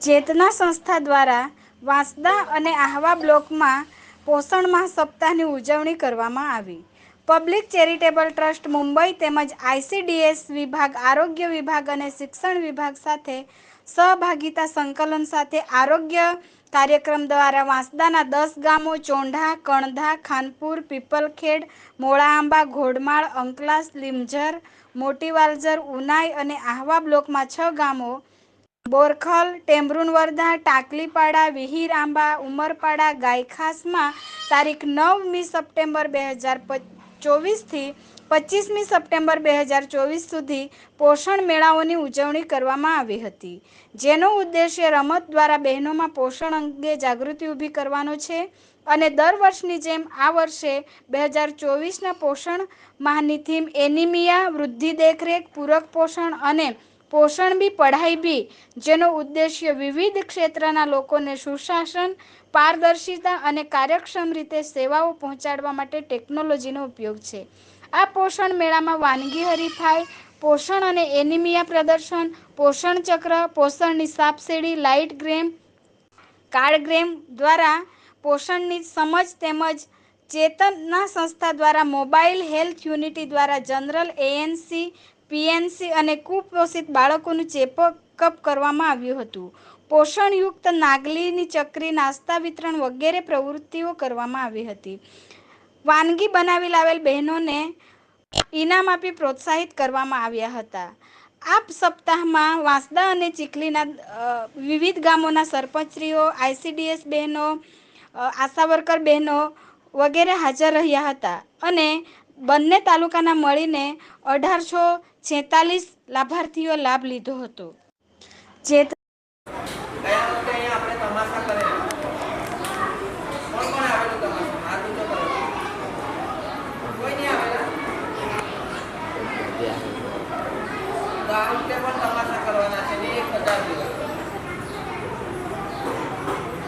ચેતના સંસ્થા દ્વારા વાંસદા અને આહવા બ્લોકમાં પોષણ માહ સપ્તાહની ઉજવણી કરવામાં આવી. પબ્લિક ચેરિટેબલ ટ્રસ્ટ મુંબઈ તેમજ આઈસીડીએસ વિભાગ, આરોગ્ય વિભાગ અને શિક્ષણ વિભાગ સાથે સહભાગિતા સંકલન સાથે આરોગ્ય કાર્યક્રમ દ્વારા વાંસદાના દસ ગામો ચોંઢા, કણધા, ખાનપુર, પીપલખેડ, મોળાઆંબા, ઘોડમાળ, અંકલાસ, લીમઝર, મોટીવાલઝર, ઉનાઈ અને આહવા બ્લોકમાં છ ગામો બોરખલ ટેમરૂનવર્ધા ટાકલીપાડા વિહીર આંબા ઉમરપાડા, ગાયખાસમાં તારીખ નવમી સપ્ટેમ્બર બે હજાર ચોવીસથી પચીસમી સપ્ટેમ્બર બે હજાર ચોવીસ સુધી પોષણ મેળાઓની ઉજવણી કરવામાં આવી હતી. જેનો ઉદ્દેશ્ય રમત દ્વારા બહેનોમાં પોષણ અંગે જાગૃતિ ઊભી કરવાનો છે અને દર વર્ષની જેમ આ વર્ષે બે હજાર ચોવીસના પોષણ માહની થીમ એનિમિયા, વૃદ્ધિ દેખરેખ, પૂરક પોષણ અને પોષણ બી, પઢાઈ બી, જેનો ઉદ્દેશ્ય વિવિધ ક્ષેત્રના લોકોને સુશાસન, પારદર્શિતા અને કાર્યક્ષમ રીતે સેવાઓ પહોંચાડવા માટે ટેકનોલોજીનો ઉપયોગ છે. આ પોષણ મેળામાં વાનગી હરીફાઈ પોષણ અને એનિમિયા પ્રદર્શન, પોષણ ચક્ર, પોષણની સાપસીડી, લાઇટ ગ્રેમ કાર્ડ ગ્રેમ દ્વારા પોષણની સમજ તેમજ ચેતના સંસ્થા દ્વારા મોબાઈલ હેલ્થ યુનિટી દ્વારા જનરલ એએનસી પીએનસી અને કુપોષિત બાળકોનું ચેકઅપ કરવામાં આવ્યું હતું. પોષણયુક્ત નાગલીની ચકરી નાસ્તા વિતરણ વગેરે પ્રવૃત્તિઓ કરવામાં આવી હતી. વાનગી બનાવી લાવેલ બહેનોને ઇનામ આપી પ્રોત્સાહિત કરવામાં આવ્યા હતા. આ સપ્તાહમાં વાંસદા અને ચીખલીના વિવિધ ગામોના સરપંચશ્રીઓ આઈસીડીએસ બહેનો અ, આશા વર્કર બહેનો વગેરે હાજર રહ્યા હતા અને બંને તાલુકાના મળીને અઢારસો છેતાલીસ લાભાર્થીઓ લાભ લીધો હતો. જે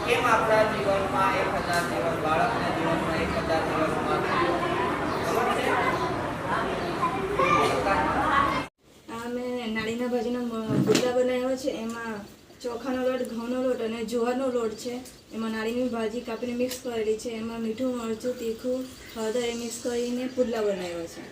કેમ આપણા જીવનમાં એક હજાર જીવન, બાળકના જીવનમાં એક હજાર દિવસમાં ખબર છે આ મેં નાળીના ભાજીનો પુડલા બનાવ્યો છે. એમાં ચોખાનો લોટ, ઘઉંનો લોટ અને જુવારનો લોટ છે. એમાં નાળીની ભાજી કાપીને મિક્સ કરેલી છે. એમાં મીઠું, મરચું, તીખું, હળદર એ મિક્સ કરીને પુડલા બનાવ્યા છે.